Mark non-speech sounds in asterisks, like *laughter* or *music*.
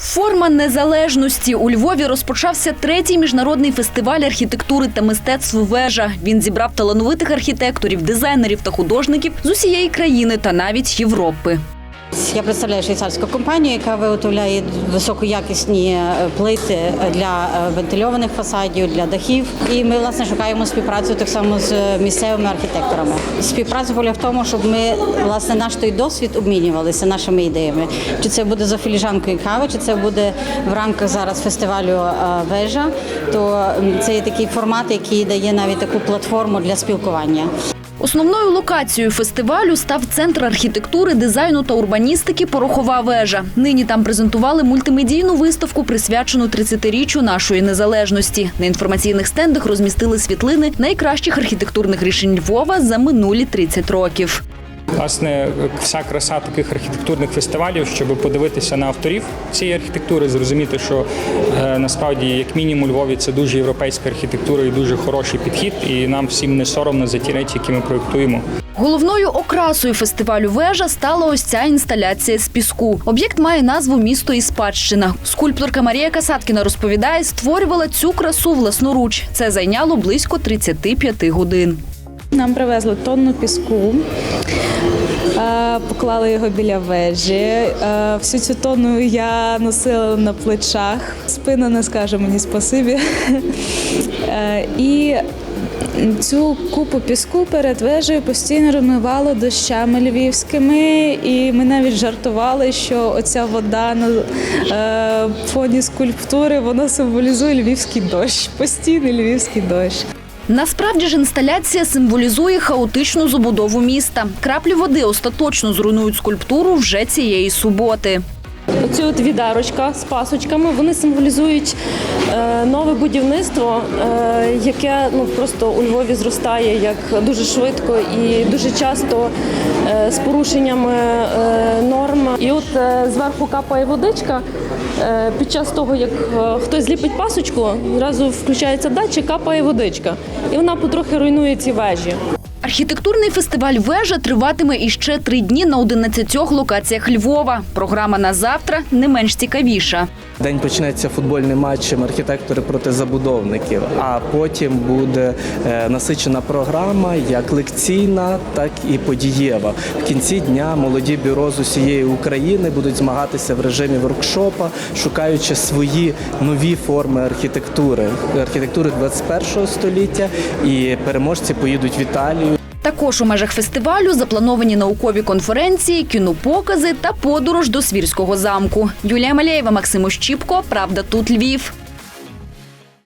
Форма незалежності у Львові розпочався третій міжнародний фестиваль архітектури та мистецтв вежа. Він зібрав талановитих архітекторів, дизайнерів та художників з усієї країни та навіть Європи. Я представляю швейцарську компанію, яка виготовляє високоякісні е, плити для е, вентильованих фасадів, для дахів. І ми власне шукаємо співпрацю так само з місцевими архітекторами. Співпраця полягає в тому, щоб ми власне наш той досвід обмінювалися нашими ідеями. Чи це буде за філіжанкою кави, чи це буде в рамках зараз фестивалю е, вежа, то це є такий формат, який дає навіть таку платформу для спілкування. Основною локацією фестивалю став центр архітектури, дизайну та урбаністики Порохова вежа. Нині там презентували мультимедійну виставку, присвячену 30-річчю нашої незалежності. На інформаційних стендах розмістили світлини найкращих архітектурних рішень Львова за минулі 30 років. Власне, вся краса таких архітектурних фестивалів, щоб подивитися на авторів цієї архітектури, зрозуміти, що е, насправді, як мінімум, у Львові це дуже європейська архітектура і дуже хороший підхід, і нам всім не соромно за ті речі, які ми проєктуємо. Головною окрасою фестивалю вежа стала ось ця інсталяція з піску. Об'єкт має назву Місто і спадщина. Скульпторка Марія Касаткіна розповідає, створювала цю красу власноруч. Це зайняло близько 35 годин. Нам привезли тонну піску, е, поклали його біля вежі. Е, Всю цю тонну я носила на плечах. Спина не скаже мені спасибі. *laughs* Е, І цю купу піску перед вежею постійно розмивало дощами львівськими, і ми навіть жартували, що оця вода на е, фоні скульптури вона символізує львівський дощ, постійний львівський дощ. Насправді ж інсталяція символізує хаотичну забудову міста. Краплі води остаточно зруйнують скульптуру вже цієї суботи. Оці от відерочка з пасочками вони символізують е, нове будівництво, е, яке ну просто у Львові зростає як дуже швидко і дуже часто е, з порушеннями норм. І от зверху капає водичка. Е, під час того, як е, хтось зліпить пасочку, одразу включається датчик, капає водичка, і вона потрохи руйнує ці вежі. Архітектурний фестиваль Вежа триватиме іще три дні на 11 локаціях Львова. Програма на завтра не менш цікавіша. День почнеться футбольним матчем архітектори проти забудовників, а потім буде е, насичена програма як лекційна, так і подієва. В кінці дня молоді бюро з усієї України будуть змагатися в режимі воркшопа, шукаючи свої нові форми архітектури, архітектури 21 століття. І переможці поїдуть в Італію. Також у межах фестивалю заплановані наукові конференції, кінопокази та подорож до Свірського замку. Юлія Малєєва, Максим Ощіпко. Правда, тут Львів.